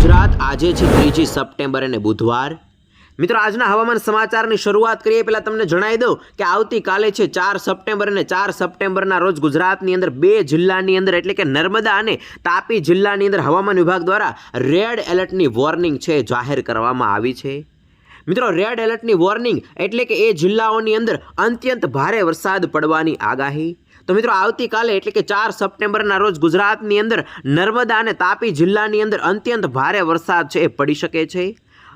ગુજરાત આજે છે ત્રીજી સપ્ટેમ્બર અને બુધવાર. મિત્રો, આજના હવામાન સમાચારની શરૂઆત કરીએ. પહેલાં તમને જણાવી દઉં કે આવતીકાલે છે ચાર સપ્ટેમ્બર અને ચાર સપ્ટેમ્બરના રોજ ગુજરાતની અંદર બે જિલ્લાની અંદર, એટલે કે નર્મદા અને તાપી જિલ્લાની અંદર હવામાન વિભાગ દ્વારા રેડ એલર્ટની વોર્નિંગ છે જાહેર કરવામાં આવી છે. મિત્રો, રેડ એલર્ટની વોર્નિંગ એટલે કે એ જિલ્લાઓની અંદર અત્યંત ભારે વરસાદ પડવાની આગાહી. તો મિત્રો, આવતીકાલે એટલે કે ચાર સપ્ટેમ્બરના રોજ ગુજરાતની અંદર નર્મદા અને તાપી જિલ્લાની અંદર અત્યંત ભારે વરસાદ છે એ પડી શકે છે.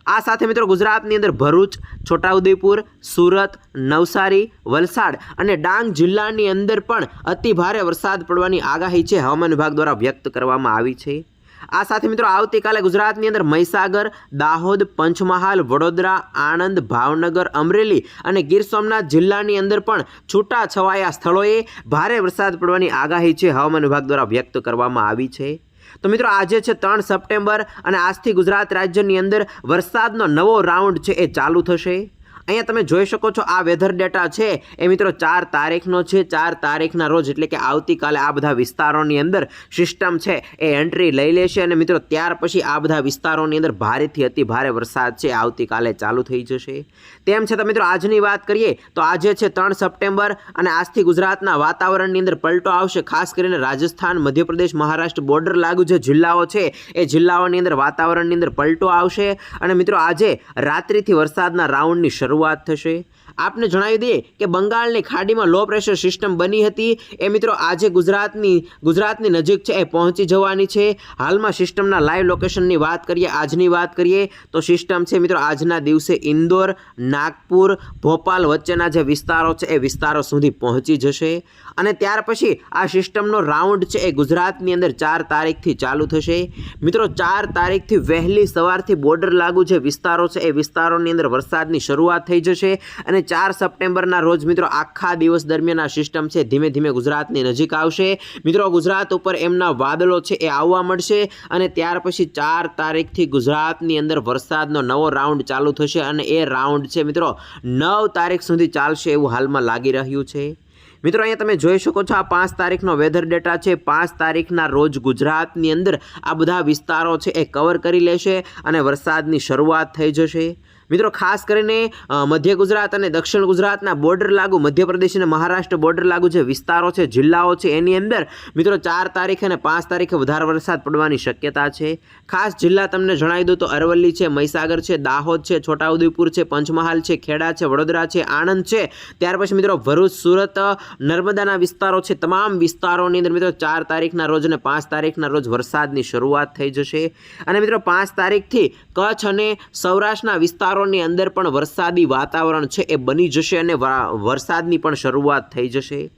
આ સાથે મિત્રો, ગુજરાતની અંદર ભરૂચ, છોટાઉદેપુર, સુરત, નવસારી, વલસાડ અને ડાંગ જિલ્લાની અંદર પણ અતિ ભારે વરસાદ પડવાની આગાહી છે હવામાન વિભાગ દ્વારા વ્યક્ત કરવામાં આવી છે. આ સાથે મિત્રો આવતીકાલે ગુજરાતની અંદર મહીસાગર, દાહોદ, પંચમહાલ, વડોદરા, આણંદ, ભાવનગર, અમરેલી અને ગીર સોમનાથ જિલ્લાની અંદર પણ છૂટા છવાયા સ્થળોએ ભારે વરસાદ પડવાની આગાહી છે હવામાન વિભાગ દ્વારા વ્યક્ત કરવામાં આવી છે. તો મિત્રો આજે છે ત્રણ સપ્ટેમ્બર અને આજથી ગુજરાત રાજ્યની અંદર વરસાદનો નવો રાઉન્ડ છે એ ચાલુ થશે. અહીંયા તમે જોઈ શકો છો આ વેધર ડેટા છે. એ મિત્રો ચાર તારીખનો છે. ચાર તારીખના રોજ એટલે કે આવતીકાલે આ બધા વિસ્તારોની અંદર સિસ્ટમ છે એ એન્ટ્રી લઈ લેશે અને મિત્રો ત્યાર પછી આ બધા વિસ્તારોની અંદર ભારેથી અતિ ભારે વરસાદ છે. આવતીકાલે ચાલુ થઈ જશે. તેમ છતાં મિત્રો આજની વાત કરીએ તો આજે છે ત્રણ સપ્ટેમ્બર અને આજથી ગુજરાતના વાતાવરણની અંદર પલટો આવશે. ખાસ કરીને રાજસ્થાન, મધ્યપ્રદેશ, મહારાષ્ટ્ર બોર્ડર લાગુ જે જિલ્લાઓ છે એ જિલ્લાઓની અંદર વાતાવરણની અંદર પલટો આવશે. અને મિત્રો આજે રાત્રિથી વરસાદના રાઉન્ડની શરૂઆત થશે. આપને જણાવી દઈએ કે બંગાળની ખાડીમાં લો પ્રેશર સિસ્ટમ બની હતી. એ મિત્રો આજે ગુજરાતની ગુજરાતની નજીક છે, એ પહોંચી જવાની છે. હાલમાં સિસ્ટમના લાઈવ લોકેશનની વાત કરીએ, આજની વાત કરીએ, તો સિસ્ટમ છે મિત્રો આજના દિવસે ઇન્દોર, નાગપુર, ભોપાલ વચ્ચેના જે વિસ્તારો છે, એ વિસ્તારો સુધી પહોંચી જશે. અને ત્યાર પછી આ સિસ્ટમનો રાઉન્ડ છે, એ ગુજરાતની અંદર ચાર તારીખથી ચાલુ થશે. મિત્રો ચાર તારીખથી વહેલી સવારથી બોર્ડર લાગુ જે વિસ્તારો છે, એ વિસ્તારોની અંદર વરસાદની શરૂઆત થઈ જશે. અને ચાર સપ્ટેમ્બરના રોજ મિત્રો આખા દિવસ દરમિયાન આ સિસ્ટમ છે, ધીમે ધીમે ગુજરાતની નજીક આવશે. મિત્રો, ગુજરાત ઉપર એમના વાદળો છે એ આવવા મળશે અને ત્યાર પછી ચાર તારીખથી ગુજરાતની અંદર વરસાદનો નવો રાઉન્ડ ચાલુ થશે અને એ રાઉન્ડ છે મિત્રો નવ તારીખ સુધી ચાલશે એવું હાલમાં લાગી રહ્યું છે. મિત્રો, અહીંયા તમે જોઈ શકો છો આ પાંચ તારીખનો વેધર ડેટા છે. પાંચ તારીખના રોજ ગુજરાતની અંદર આ બધા વિસ્તારો છે એ કવર કરી લેશે અને વરસાદની શરૂઆત થઈ જશે. મિત્રો, ખાસ કરીને મધ્ય ગુજરાત અને દક્ષિણ ગુજરાતના બોર્ડર લાગુ, મધ્યપ્રદેશ અને મહારાષ્ટ્ર બોર્ડર લાગુ જે વિસ્તારો છે, જિલ્લાઓ છે, એની અંદર, મિત્રો, ચાર તારીખે અને પાંચ તારીખે વધારે વરસાદ પડવાની શક્યતા છે. ખાસ જિલ્લા તમને જણાવી દઉં તો અરવલ્લી છે, મહીસાગર છે, દાહોદ છે, છોટાઉદેપુર છે, પંચમહાલ છે, ખેડા છે, વડોદરા છે, આણંદ છે. ત્યાર પછી, મિત્રો, ભરૂચ, સુરત, નર્મદાના વિસ્તારો છે, તમામ વિસ્તારોની અંદર, મિત્રો, ચાર તારીખના રોજ અને પાંચ તારીખના રોજ વરસાદની શરૂઆત થઈ જશે. અને મિત્રો, પાંચ તારીખથી કચ્છ અને સૌરાષ્ટ્રના વિસ્તારોની અંદર પણ વરસાદી વાતાવરણ છે, એ બની જશે અને વરસાદની પણ શરૂઆત થઈ જશે.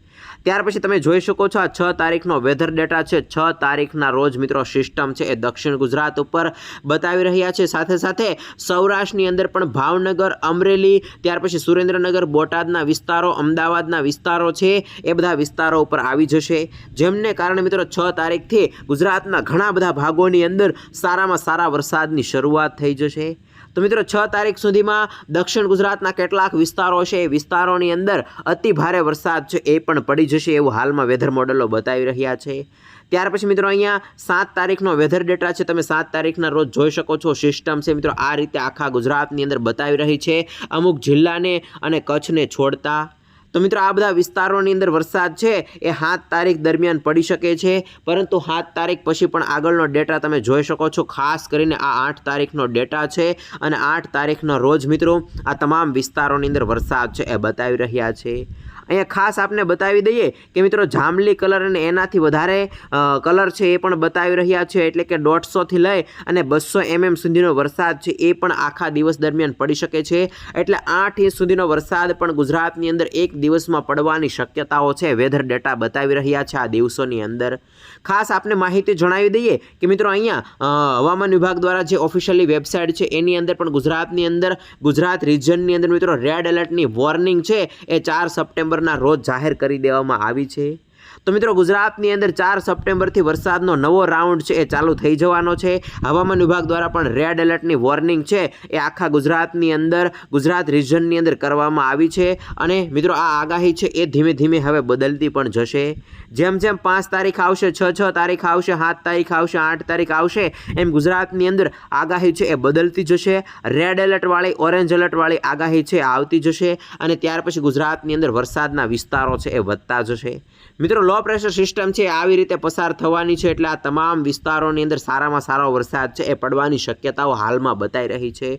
ત્યાર પછી તમે જોઈ શકો છો આ છ તારીખનો વેધર ડેટા છે. છ તારીખના રોજ મિત્રો સિસ્ટમ છે એ દક્ષિણ ગુજરાત ઉપર બતાવી રહ્યા છે. સાથે સાથે સૌરાષ્ટ્રની અંદર પણ ભાવનગર, અમરેલી, ત્યાર પછી સુરેન્દ્રનગર, બોટાદના વિસ્તારો, અમદાવાદના વિસ્તારો છે, એ બધા વિસ્તારો ઉપર આવી જશે. જેમને કારણે મિત્રો છ તારીખથી ગુજરાતના ઘણા બધા ભાગોની અંદર સારામાં સારા વરસાદની શરૂઆત થઈ જશે. તો મિત્રો, છ તારીખ સુધીમાં દક્ષિણ ગુજરાતના કેટલાક વિસ્તારો છે, એ વિસ્તારોની અંદર અતિ ભારે વરસાદ છે, એ પણ પડી જશે એવું હાલમાં વેધર મોડલો બતાવી રહ્યા છે. ત્યાર પછી મિત્રો, અહીંયા સાત તારીખનો વેધર ડેટા છે, તમે સાત તારીખના રોજ જોઈ શકો છો સિસ્ટમ છે, મિત્રો, આ રીતે આખા ગુજરાતની અંદર બતાવી રહી છે. અમુક જિલ્લાને અને કચ્છને છોડતા તો મિત્રો, આ બધા વિસ્તારોની અંદર વરસાદ છે, એ સાત તારીખ દરમિયાન પડી શકે છે, પરંતુ સાત તારીખ પછી પણ આગળનો ડેટા તમે જોઈ શકો છો, ખાસ કરીને આ આઠ તારીખનો ડેટા છે, અને આઠ તારીખનો રોજ મિત્રો આ તમામ વિસ્તારોની અંદર વરસાદ છે, એ બતાવી રહ્યા છે. અહીંયા ખાસ આપને બતાવી દઈએ કે મિત્રો જાંબલી કલર અને એનાથી વધારે કલર છે એ પણ બતાવી રહ્યા છે. એટલે કે દોઢસોથી લઈ અને બસો એમએમ સુધીનો વરસાદ છે એ પણ આખા દિવસ દરમિયાન પડી શકે છે. એટલે આઠ ઇંચ સુધીનો વરસાદ પણ ગુજરાતની અંદર એક દિવસમાં પડવાની શક્યતાઓ છે. વેધર ડેટા બતાવી રહ્યા છે આ દિવસોની અંદર. ખાસ આપને માહિતી જણાવી દઈએ કે મિત્રો અહીંયા હવામાન વિભાગ દ્વારા જે ઓફિશિયલી વેબસાઇટ છે એની અંદર પણ ગુજરાતની અંદર, ગુજરાત રિજનની અંદર મિત્રો રેડ એલર્ટની વોર્નિંગ છે. એ ચાર સપ્ટેમ્બરના રોજ જાહેર કરી દેવામાં આવી છે. તો મિત્રો ગુજરાતની અંદર ચાર સપ્ટેમ્બરથી વરસાદનો નવો રાઉન્ડ છે, એ ચાલુ થઈ જવાનો છે. હવામાન વિભાગ દ્વારા પણ રેડ એલર્ટની વોર્નિંગ છે, એ આખા ગુજરાતની અંદર, ગુજરાત રિજનની અંદર કરવામાં આવી છે. અને મિત્રો આ આગાહી છે, એ ધીમે ધીમે હવે બદલતી પણ જશે. જેમ જેમ પાંચ તારીખ આવશે, છ છ તારીખ આવશે, સાત તારીખ આવશે, આઠ તારીખ આવશે, એમ ગુજરાતની અંદર આગાહી છે, એ બદલતી જશે. રેડ એલર્ટવાળી, ઓરેન્જ એલર્ટવાળી આગાહી છે આવતી જશે. અને ત્યાર પછી ગુજરાતની અંદર વરસાદના વિસ્તારો છે, એ વધતા જશે. મિત્રો લો પ્રેશર સિસ્ટમ છે, આવી રીતે પસાર થવાની છે, એટલે આ તમામ વિસ્તારોની અંદર સારામાં સારો વરસાદ છે, એ પડવાની શક્યતાઓ હાલમાં બતાઈ રહી છે.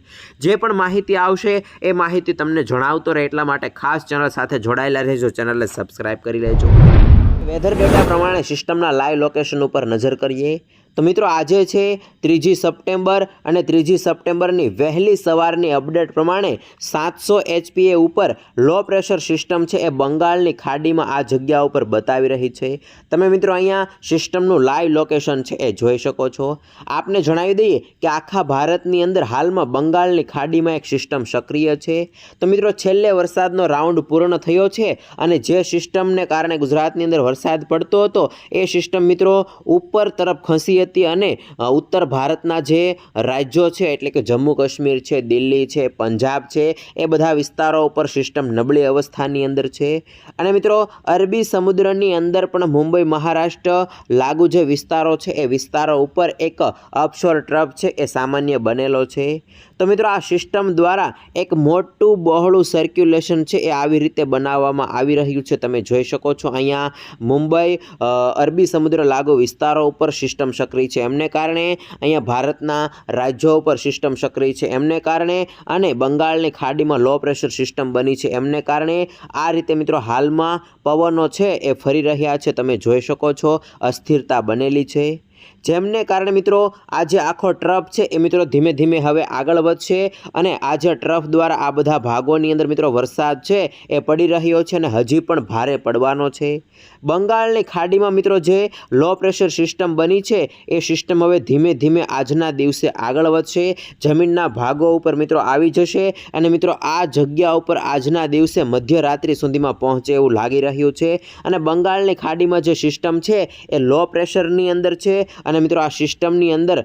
જે પણ માહિતી આવશે, એ માહિતી તમને જણાવતો રહે, એટલા માટે ખાસ ચેનલ સાથે જોડાયેલા રહેજો, ચેનલને સબસ્ક્રાઇબ કરી લેજો. વેધર ડેટા પ્રમાણે સિસ્ટમના લાઈવ લોકેશન ઉપર નજર કરીએ. તો મિત્રો આજે છે ત્રીજી સપ્ટેમ્બર અને ત્રીજી સપ્ટેમ્બરની વહેલી સવારની અપડેટ પ્રમાણે સાતસો એચપીએ ઉપર લો પ્રેશર સિસ્ટમ છે એ બંગાળની ખાડીમાં આ જગ્યા ઉપર બતાવી રહી છે. તમે મિત્રો અહીંયા સિસ્ટમનું લાઈવ લોકેશન છે એ જોઈ શકો છો. આપને જણાવી દઈએ કે આખા ભારતની અંદર હાલમાં બંગાળની ખાડીમાં એક સિસ્ટમ સક્રિય છે. તો મિત્રો છેલ્લે વરસાદનો રાઉન્ડ પૂર્ણ થયો છે અને જે સિસ્ટમને કારણે ગુજરાતની અંદર વરસાદ પડતો હતો, એ સિસ્ટમ મિત્રો ઉપર તરફ ખસી હતી અને ઉત્તર ભારતના જે રાજ્યો છે, એટલે કે જમ્મુ કાશ્મીર છે, દિલ્હી છે, પંજાબ છે, એ બધા વિસ્તારો ઉપર સિસ્ટમ નબળી અવસ્થાની અંદર છે. અને મિત્રો, અરબી સમુદ્રની અંદર પણ મુંબઈ, મહારાષ્ટ્ર લાગુ જે વિસ્તારો છે, એ વિસ્તારો ઉપર એક અપશોર ટ્રફ છે, એ સામાન્ય બનેલો છે. તો મિત્રો, આ સિસ્ટમ દ્વારા એક મોટું બહોળું સર્ક્યુલેશન છે, એ આવી રીતે બનાવવામાં આવી રહ્યું છે. તમે જોઈ શકો છો અહીંયા મુંબઈ અરબી સમુદ્ર લાગુ વિસ્તારો ઉપર સિસ્ટમ સક્રિય છે. એમને કારણે અહીંયા ભારતના રાજ્યો ઉપર સિસ્ટમ સક્રિય છે. એમને કારણે અને બંગાળની ખાડીમાં લો પ્રેશર સિસ્ટમ બની છે. એમને કારણે આ રીતે મિત્રો હાલમાં પવનો છે એ ફરી રહ્યા છે. તમે જોઈ શકો છો, અસ્થિરતા બનેલી છે. જેમને કારણે મિત્રો આ જે આખો ટ્રફ છે એ મિત્રો ધીમે ધીમે હવે આગળ વધશે અને આ જે ટ્રફ દ્વારા આ બધા ભાગોની અંદર મિત્રો વરસાદ છે એ પડી રહ્યો છે અને હજી પણ ભારે પડવાનો છે. બંગાળની ખાડીમાં મિત્રો જે લો પ્રેશર સિસ્ટમ બની છે એ સિસ્ટમ હવે ધીમે ધીમે આજના દિવસે આગળ વધશે. જમીનના ભાગો ઉપર મિત્રો આવી જશે અને મિત્રો આ જગ્યા ઉપર આજના દિવસે મધ્યરાત્રિ સુધીમાં પહોંચે એવું લાગી રહ્યું છે. અને બંગાળની ખાડીમાં જે સિસ્ટમ છે એ લો પ્રેશરની અંદર છે અને મિત્રો આ સિસ્ટમની અંદર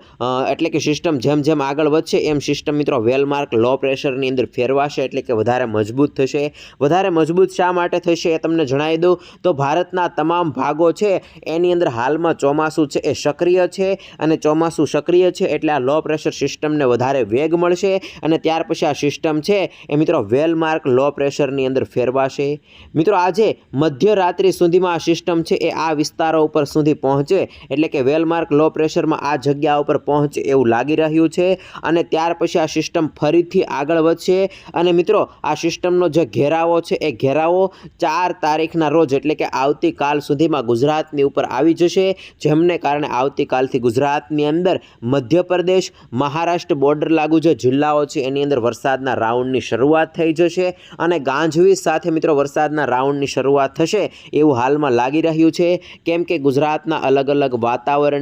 એટલે કે સિસ્ટમ જેમ જેમ આગળ વધશે, એમ સિસ્ટમ મિત્રો વેલમાર્ક લો પ્રેશરની અંદર ફેરવાશે, એટલે કે વધારે મજબૂત થશે. વધારે મજબૂત શા માટે થશે એ તમને જણાવી દઉં. તો ભારતના તમામ ભાગો છે, એની અંદર હાલમાં ચોમાસું છે, એ સક્રિય છે, અને ચોમાસું સક્રિય છે, એટલે આ લો પ્રેશર સિસ્ટમને વધારે વેગ મળશે, અને ત્યાર પછી આ સિસ્ટમ છે, એ મિત્રો વેલમાર્ક લો પ્રેશરની અંદર ફેરવાશે. મિત્રો આજે મધ્યરાત્રિ સુધીમાં આ સિસ્ટમ છે, એ આ વિસ્તારો ઉપર સુધી પહોંચે, એટલે કે વેલમાર્ક લો પ્રેશરમાં આ જગ્યા ઉપર પહોંચે એવું લાગી રહ્યું છે અને ત્યાર પછી આ સિસ્ટમ ફરીથી આગળ વધશે. અને મિત્રો, આ સિસ્ટમનો જે ઘેરાવો છે, એ ઘેરાવો ચાર તારીખના રોજ એટલે કે આવતીકાલ સુધીમાં ગુજરાતની ઉપર આવી જશે. જેમને કારણે આવતીકાલથી ગુજરાતની અંદર મધ્યપ્રદેશ, મહારાષ્ટ્ર બોર્ડર લાગુ જે જિલ્લાઓ છે, એની અંદર વરસાદના રાઉન્ડની શરૂઆત થઈ જશે. અને ગાંજવીજ સાથે મિત્રો, વરસાદના રાઉન્ડની શરૂઆત થશે એવું હાલમાં લાગી રહ્યું છે. કેમ કે ગુજરાતના અલગ અલગ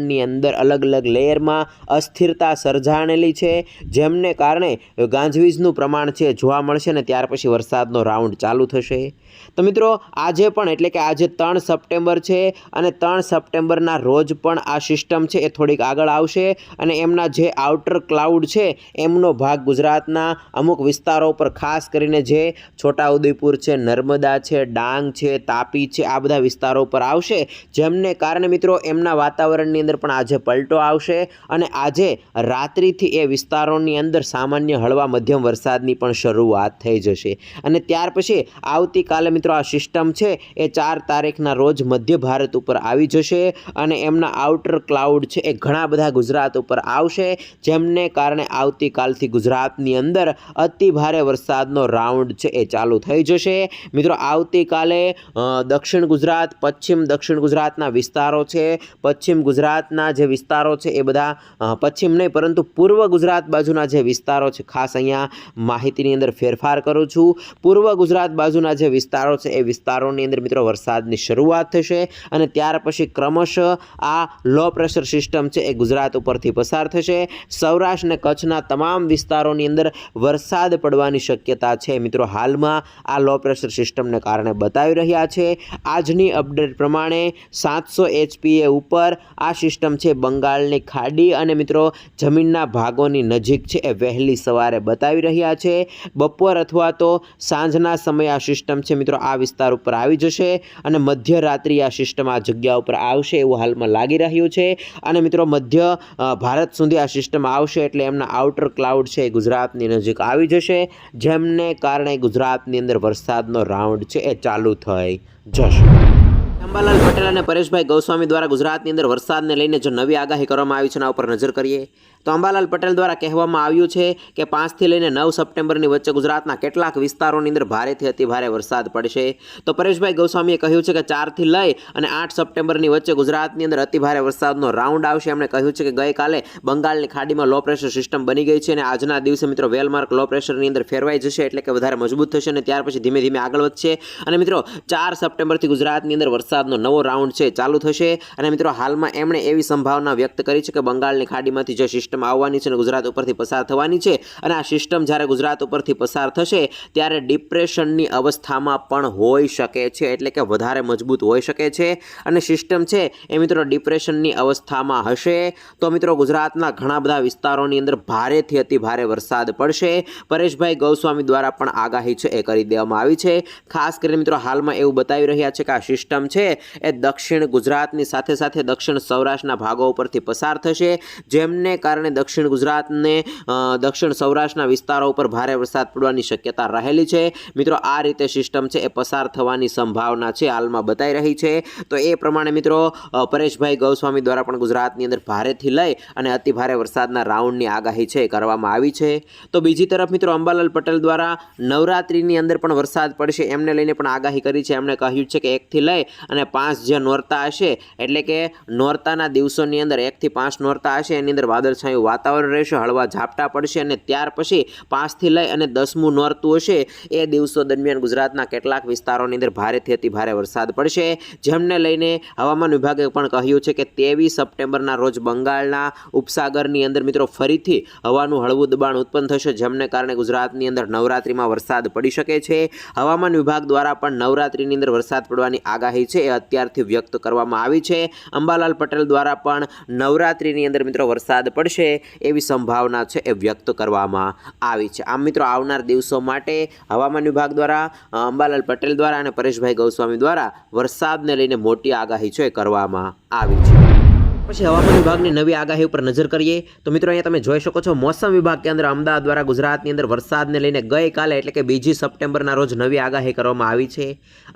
વાતાવરણની અંદર અલગ અલગ લેયરમાં અસ્થિરતા સર્જાણેલી છે, જેમને કારણે ગાંજવીજનું પ્રમાણ છે જોવા મળશે ને ત્યાર પછી વરસાદનો રાઉન્ડ ચાલુ થશે. તો મિત્રો, આજે પણ એટલે કે આજે ત્રણ સપ્ટેમ્બર છે અને ત્રણ સપ્ટેમ્બરના રોજ પણ આ સિસ્ટમ છે એ થોડીક આગળ આવશે અને એમના જે આઉટર ક્લાઉડ છે એમનો ભાગ ગુજરાતના અમુક વિસ્તારો પર ખાસ કરીને જે છોટાઉદેપુર છે, નર્મદા છે, ડાંગ છે, તાપી છે, આ બધા વિસ્તારો પર આવશે. જેમને કારણે મિત્રો, એમના વાતાવરણની અંદર પણ આજે પલટો આવશે અને આજે રાત્રિથી એ વિસ્તારોની અંદર સામાન્ય હળવા મધ્યમ વરસાદની પણ શરૂઆત થઈ જશે. અને ત્યાર પછી આવતીકાલે મિત્રો આ સિસ્ટમ છે એ ચાર તારીખના રોજ મધ્ય ભારત ઉપર આવી જશે અને એમના આઉટર ક્લાઉડ છે એ ઘણા બધા ગુજરાત ઉપર આવશે, જેમને કારણે આવતીકાલથી ગુજરાતની અંદર અતિ ભારે વરસાદનો રાઉન્ડ છે એ ચાલુ થઈ જશે. મિત્રો આવતીકાલે દક્ષિણ ગુજરાત, પશ્ચિમ દક્ષિણ ગુજરાતના વિસ્તારો છે. પશ્ચિમ ગુજરાતના ગુજરાતના જે વિસ્તારો છે એ બધા પશ્ચિમ નહીં, પરંતુ પૂર્વ ગુજરાત બાજુના જે વિસ્તારો છે, ખાસ અહીંયા માહિતીની અંદર ફેરફાર કરું છું. પૂર્વ ગુજરાત બાજુના જે વિસ્તારો છે, એ વિસ્તારોની અંદર મિત્રો વરસાદની શરૂઆત થશે અને ત્યાર પછી ક્રમશઃ આ લો પ્રેશર સિસ્ટમ છે એ ગુજરાત ઉપરથી પસાર થશે. સૌરાષ્ટ્ર અને કચ્છના તમામ વિસ્તારોની અંદર વરસાદ પડવાની શક્યતા છે મિત્રો હાલમાં આ લો પ્રેશર સિસ્ટમને કારણે બતાવી રહ્યા છે. આજની અપડેટ પ્રમાણે સાતસો એચપીએ ઉપર આ સિસ્ટમ છે બંગાળની ખાડી અને મિત્રો જમીનના ભાગોની નજીક છે એ વહેલી સવારે બતાવી રહ્યા છે. બપોર અથવા તો સાંજના સમયે આ સિસ્ટમ છે મિત્રો આ વિસ્તાર ઉપર આવી જશે અને મધ્યરાત્રિ આ સિસ્ટમ આ જગ્યા ઉપર આવશે એવું હાલમાં લાગી રહ્યું છે. અને મિત્રો મધ્ય ભારત સુધી આ સિસ્ટમ આવશે એટલે એમના આઉટર ક્લાઉડ છે એ ગુજરાતની નજીક આવી જશે, જેમને કારણે ગુજરાતની અંદર વરસાદનો રાઉન્ડ છે એ ચાલુ થઈ જશે. અંબાલાલ પટેલ અને પરેશભાઈ ગોસ્વામી દ્વારા ગુજરાતની અંદર વરસાદને લઈને જે નવી આગાહી કરવામાં આવી છે એના ઉપર નજર કરીએ. તો અંબાલાલ પટેલ દ્વારા કહેવામાં આવ્યું છે કે પાંચથી લઈને નવ સપ્ટેમ્બરની વચ્ચે ગુજરાતના કેટલાક વિસ્તારોની અંદર ભારેથી અતિ ભારે વરસાદ પડશે. તો પરેશભાઈ ગોસ્વામીએ કહ્યું છે કે ચારથી લઈ અને આઠ સપ્ટેમ્બરની વચ્ચે ગુજરાતની અંદર અતિ ભારે વરસાદનો રાઉન્ડ આવશે. એમણે કહ્યું છે કે ગઈકાલે બંગાળની ખાડીમાં લો પ્રેશર સિસ્ટમ બની ગઈ છે અને આજના દિવસે મિત્રો વેલમાર્ક લો પ્રેશરની અંદર ફેરવાઈ જશે એટલે કે વધારે મજબૂત થશે અને ત્યાર પછી ધીમે ધીમે આગળ વધશે. અને મિત્રો, ચાર સપ્ટેમ્બરથી ગુજરાતની અંદર વરસાદનો નવો રાઉન્ડ છે, ચાલુ થશે. અને મિત્રો, હાલમાં એમણે એવી સંભાવના વ્યક્ત કરી છે કે બંગાળની ખાડીમાંથી જે સિસ્ટમ આવવાની છે અને ગુજરાત ઉપરથી પસાર થવાની છે. અને આ સિસ્ટમ જ્યારે ગુજરાત ઉપરથી પસાર થશે, ત્યારે ડિપ્રેશનની અવસ્થામાં પણ હોઈ શકે છે. એટલે કે વધારે મજબૂત હોઈ શકે છે. અને સિસ્ટમ છે એ મિત્રો ડિપ્રેશનની અવસ્થામાં હશે. તો મિત્રો ગુજરાતના ઘણા બધા વિસ્તારોની અંદર ભારેથી અતિ ભારે વરસાદ પડશે. પરેશભાઈ ગૌસ્વામી દ્વારા પણ આગાહી છે એ કરી દેવામાં આવી છે. ખાસ કરીને મિત્રો હાલમાં એવું બતાવી રહ્યા છે કે આ સિસ્ટમ છે એ દક્ષિણ ગુજરાતની સાથે સાથે દક્ષિણ સૌરાષ્ટ્રના ભાગો ઉપરથી પસાર થશે. જેમને કારણે દક્ષિણ ગુજરાતને દક્ષિણ સૌરાષ્ટ્રના વિસ્તારો ઉપર ભારે વરસાદ પડવાની શક્યતા રહેલી છે. મિત્રો, આ રીતે સિસ્ટમ છે એ પસાર થવાની સંભાવના છે, હાલમાં બતાવી રહી છે. તો એ પ્રમાણે મિત્રો પરેશભાઈ ગૌસ્વામી દ્વારા પણ ગુજરાતની અંદર ભારેથી લઈ અને અતિ ભારે વરસાદના રાઉન્ડની આગાહી છે કરવામાં આવી છે. તો બીજી તરફ મિત્રો, અંબાલાલ પટેલ દ્વારા નવરાત્રિની અંદર પણ વરસાદ પડશે એમને લઈને પણ આગાહી કરી છે. એમણે કહ્યું છે કે એકથી લઈ અને પાંચ જે નોરતા હશે, એટલે કે નોરતાના દિવસોની અંદર એકથી પાંચ નોરતા હશે, એની અંદર વાદળછાયું વાતાવરણ રહેશે, હળવા ઝાપટા પડશે અને ત્યાર પછી પાંચથી લઈ અને દસમું નોરતું હશે. એ દિવસો દરમિયાન ગુજરાતના કેટલાક વિસ્તારોની અંદર ભારેથી અતિ ભારે વરસાદ પડશે. જેમને લઈને હવામાન વિભાગે પણ કહ્યું છે કે ત્રેવીસ સપ્ટેમ્બરના રોજ બંગાળના ઉપસાગરની અંદર મિત્રો ફરીથી હવાનું હળવું દબાણ ઉત્પન્ન થશે, જેમને કારણે ગુજરાતની અંદર નવરાત્રિમાં વરસાદ પડી શકે છે. હવામાન વિભાગ દ્વારા પણ નવરાત્રિની અંદર વરસાદ પડવાની આગાહી છે, એ અત્યારથી વ્યક્ત કરવામાં આવી છે. અંબાલાલ પટેલ દ્વારા પણ નવરાત્રિની અંદર મિત્રો વરસાદ પડશે. એવી સંભાવના છે એ વ્યક્ત કરવામાં આવી છે. આમ મિત્રો, આવનાર દિવસો માટે હવામાન વિભાગ દ્વારા અંબાલાલ પટેલ દ્વારા અને પરેશભાઈ ગૌસ્વામી દ્વારા વરસાદને લઈને મોટી આગાહી છે કરવામાં આવી છે. પછી હવામાન વિભાગની નવી આગાહી ઉપર નજર કરીએ, તો મિત્રો અહીંયા તમે જોઈ શકો છો, મોસમ વિભાગ કેન્દ્ર અમદાવાદ દ્વારા ગુજરાતની અંદર વરસાદને લઈને ગઈકાલે એટલે કે બીજી સપ્ટેમ્બરના રોજ નવી આગાહી કરવામાં આવી છે.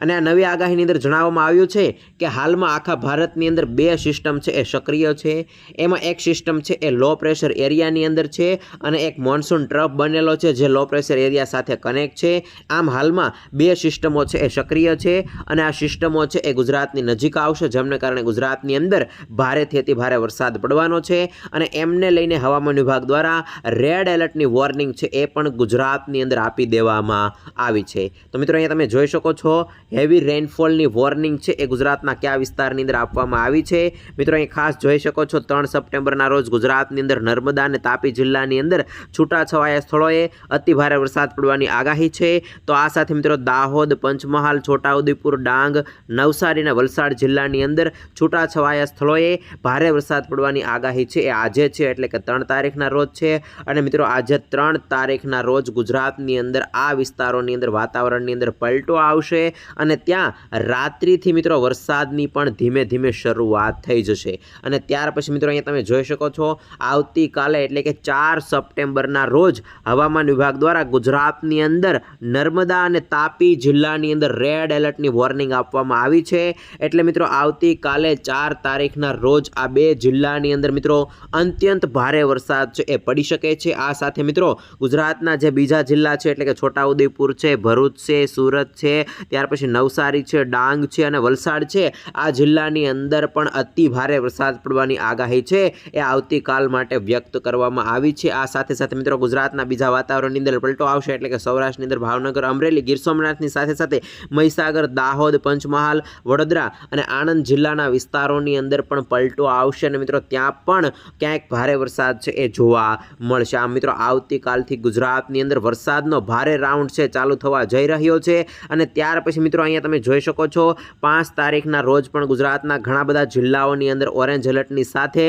અને આ નવી આગાહીની અંદર જણાવવામાં આવ્યું છે કે હાલમાં આખા ભારતની અંદર બે સિસ્ટમ છે, એ સક્રિય છે, એમાં એક સિસ્ટમ છે, એ લો પ્રેશર એરિયાની અંદર છે અને એક મોન્સૂન ટ્રફ બનેલો છે, જે લો પ્રેશર એરિયા સાથે કનેક્ટ છે. આમ હાલમાં બે સિસ્ટમો છે, એ સક્રિય છે અને આ સિસ્ટમો છે, એ ગુજરાતની નજીક આવશે, જેમને કારણે ગુજરાતની અંદર ભારેથી અતિ ભારે વરસાદ પડવાનો છે અને એમને લઈને હવામાન વિભાગ દ્વારા રેડ એલર્ટની વોર્નિંગ છે એ પણ ગુજરાતની અંદર આપી દેવામાં આવી છે. તો મિત્રો અહીંયા તમે જોઈ શકો છો, હેવી રેનફોલની વોર્નિંગ છે એ ગુજરાતના કયા વિસ્તારની અંદર આપવામાં આવી છે. મિત્રો અહીં ખાસ જોઈ શકો છો, ત્રણ સપ્ટેમ્બરના રોજ ગુજરાતની અંદર નર્મદા અને તાપી જિલ્લાની અંદર છૂટાછવાયા સ્થળોએ અતિ ભારે વરસાદ પડવાની આગાહી છે. તો આ સાથે મિત્રો દાહોદ, પંચમહાલ, છોટાઉદેપુર, ડાંગ, નવસારી અને વલસાડ જિલ્લાની અંદર છૂટાછવાયા સ્થળોએ ભારે વરસાદ પડવાની આગાહી છે. એ આજે છે એટલે કે ત્રણ તારીખના રોજ છે. અને મિત્રો, આજે ત્રણ તારીખના રોજ ગુજરાતની અંદર આ વિસ્તારોની અંદર વાતાવરણની અંદર પલટો આવશે અને ત્યાં રાત્રિથી મિત્રો વરસાદની પણ ધીમે ધીમે શરૂઆત થઈ જશે. અને ત્યાર પછી મિત્રો, અહીંયા તમે જોઈ શકો છો, આવતીકાલે એટલે કે ચાર સપ્ટેમ્બરના રોજ હવામાન વિભાગ દ્વારા ગુજરાતની અંદર નર્મદા અને તાપી જિલ્લાની અંદર રેડ એલર્ટની વોર્નિંગ આપવામાં આવી છે. એટલે મિત્રો, આવતીકાલે ચાર તારીખના રોજ આ બે જિલ્લાની અંદર મિત્રો અત્યંત ભારે વરસાદ છે, એ પડી શકે છે. આ સાથે મિત્રો ગુજરાતના જે બીજા જિલ્લા છે, એટલે કે છોટાઉદેપુર છે, ભરૂચ છે, સુરત છે, ત્યાર પછી નવસારી છે, ડાંગ છે અને વલસાડ છે, આ જિલ્લાની અંદર પણ અતિ ભારે વરસાદ પડવાની આગાહી છે, એ આવતીકાલ માટે વ્યક્ત કરવામાં આવી છે. આ સાથે સાથે મિત્રો ગુજરાતના બીજા વાતાવરણની અંદર પલટો આવશે, એટલે કે સૌરાષ્ટ્રની અંદર ભાવનગર, અમરેલી, ગીર સોમનાથની સાથે સાથે મહીસાગર, દાહોદ, પંચમહાલ, વડોદરા અને આણંદ જિલ્લાના વિસ્તારોની અંદર પણ પલટો આવશે અને મિત્રો ત્યાં પણ ક્યાંક ભારે વરસાદ છે એ જોવા મળશે. આમ મિત્રો આવતીકાલથી ગુજરાતની અંદર વરસાદનો ભારે રાઉન્ડ છે, ચાલુ થવા જઈ રહ્યો છે અને ત્યાર પછી મિત્રો અહીંયા તમે જોઈ શકો છો પાંચ તારીખના રોજ પણ ગુજરાતના ઘણા બધા જિલ્લાઓની અંદર ઓરેન્જ એલર્ટની સાથે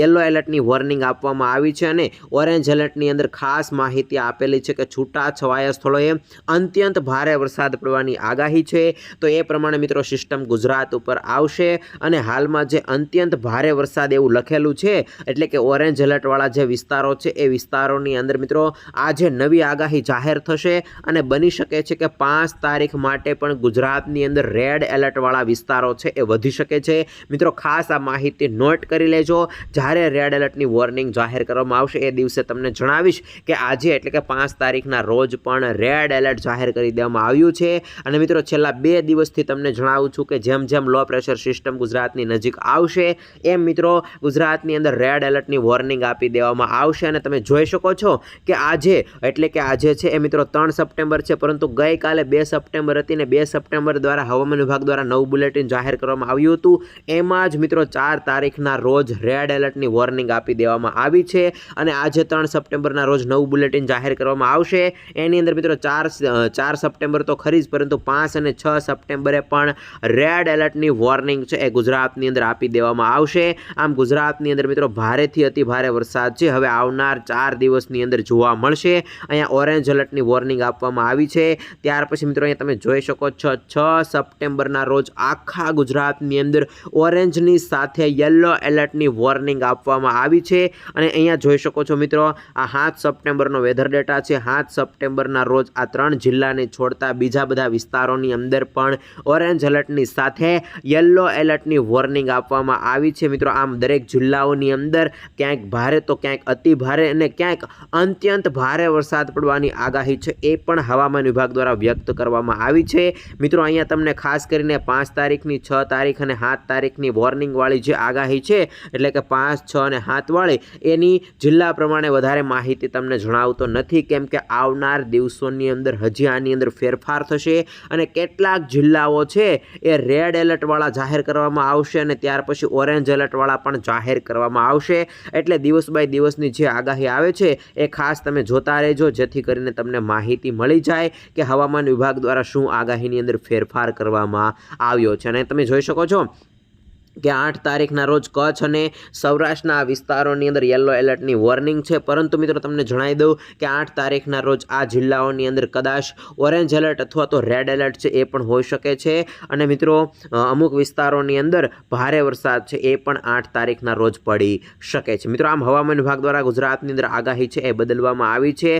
યલો એલર્ટની વોર્નિંગ આપવામાં આવી છે અને ઓરેન્જ એલર્ટની અંદર ખાસ માહિતી આપેલી છે કે છૂટા છવાયા સ્થળોએ અત્યંત ભારે વરસાદ પડવાની આગાહી છે. તો એ પ્રમાણે મિત્રો સિસ્ટમ ગુજરાત ઉપર આવશે અને હાલમાં જે અત્યંત ભારે વરસાદ એવું લખેલું છે. એટલે કે ઓરેન્જ એલર્ટવાળા જે વિસ્તારો છે, એ વિસ્તારોની અંદર મિત્રો આજે નવી આગાહી જાહેર થશે અને બની શકે છે કે પાંચ તારીખ માટે પણ ગુજરાતની અંદર રેડ એલર્ટવાળા વિસ્તારો છે એ વધી શકે છે. મિત્રો ખાસ આ માહિતી નોટ કરી લેજો. જ્યારે રેડ એલર્ટની વોર્નિંગ જાહેર કરવામાં આવશે, એ દિવસે તમને જણાવીશ કે આજે એટલે કે પાંચ તારીખના રોજ પણ રેડ એલર્ટ જાહેર કરી દેવામાં આવ્યું છે. અને મિત્રો છેલ્લા બે દિવસથી તમને જણાવું છું કે જેમ જેમ લો પ્રેશર સિસ્ટમ ગુજરાતની નજીક આવશે એમ મિત્રો, ગુજરાતની અંદર રેડ એલર્ટની વોર્નિંગ આપી દેવામાં આવશે અને તમે જોઈ શકો છો કે આજે, એટલે કે આજે છે એ મિત્રો ત્રણ સપ્ટેમ્બર છે, પરંતુ ગઈકાલે બે સપ્ટેમ્બર હતી ને બે સપ્ટેમ્બર દ્વારા હવામાન વિભાગ દ્વારા નવું બુલેટિન જાહેર કરવામાં આવ્યું હતું. એમાં જ મિત્રો ચાર તારીખના રોજ રેડ એલર્ટની વોર્નિંગ આપી દેવામાં આવી છે અને આજે ત્રણ સપ્ટેમ્બરના રોજ નવું બુલેટિન જાહેર કરવામાં આવશે. એની અંદર મિત્રો ચાર ચાર સપ્ટેમ્બર તો ખરી જ, પરંતુ પાંચ અને છ સપ્ટેમ્બરે પણ રેડ એલર્ટની વોર્નિંગ છે એ ગુજરાતની અંદર આપી દેવામાં આવશે આમ ગુજરાતની અંદર મિત્રો ભારેથી અતિ ભારે વરસાદ છે. હવે આવનાર ચાર દિવસની અંદર જોવા મળશે. અહીંયા ઓરેન્જ એલર્ટની વોર્નિંગ આપવામાં આવી છે. ત્યાર પછી મિત્રો અહીંયા તમે જોઈ શકો છો, છ સપ્ટેમ્બરના રોજ આખા ગુજરાતની અંદર ઓરેન્જની સાથે યલો એલર્ટની વોર્નિંગ આપવામાં આવી છે. અને અહીંયા જોઈ શકો છો મિત્રો, આ સાત સપ્ટેમ્બરનો વેધર ડેટા છે. સાત સપ્ટેમ્બરના રોજ આ ત્રણ જિલ્લાને છોડતા બીજા બધા વિસ્તારોની અંદર પણ ઓરેન્જ એલર્ટની સાથે યલો એલર્ટની વોર્નિંગ આપવામાં આવી છે મિત્રો. આમ દરેક જિલ્લાઓની અંદર ક્યાંક ભારે તો ક્યાંક અતિ ભારે અને ક્યાંક અત્યંત ભારે વરસાદ પડવાની આગાહી છે. એ પણ હવામાન વિભાગ દ્વારા વ્યક્ત કરવામાં આવી છે. મિત્રો, અહીંયા તમને ખાસ કરીને પાંચ તારીખની, છ તારીખ અને સાત તારીખની વોર્નિંગવાળી જે આગાહી છે, એટલે કે પાંચ, છ અને સાતવાળી એની જિલ્લા પ્રમાણે વધારે માહિતી તમને જણાવતો નથી. કેમ કે આવનાર દિવસોની અંદર હજી આની અંદર ફેરફાર થશે અને કેટલાક જિલ્લાઓ છે એ રેડ એલર્ટવાળા જાહેર કરવામાં આવશે અને ત્યાર પછી ઓરેન્જ એલર્ટવાળા પણ જાહેર કરવામાં આવશે. એટલે દિવસ બાય દિવસની જે આગાહી આવે છે, એ ખાસ તમે જોતા રહેજો, જેથી કરીને તમને માહિતી મળી જાય કે હવામાન વિભાગ દ્વારા શું આગાહીની અંદર ફેરફાર કરવામાં આવ્યો છે. અને તમે જોઈ શકો છો કે આઠ તારીખના રોજ કચ્છ અને સૌરાષ્ટ્રના આ વિસ્તારોની અંદર યલો એલર્ટની વોર્નિંગ છે. પરંતુ મિત્રો તમને જણાવી દઉં કે આઠ તારીખના રોજ આ જિલ્લાઓની અંદર કદાચ ઓરેન્જ એલર્ટ અથવા તો રેડ એલર્ટ છે એ પણ હોઈ શકે છે. અને મિત્રો અમુક વિસ્તારોની અંદર ભારે વરસાદ છે એ પણ આઠ તારીખના રોજ પડી શકે છે. મિત્રો, આમ હવામાન વિભાગ દ્વારા ગુજરાતની અંદર આગાહી છે એ બદલવામાં આવી છે.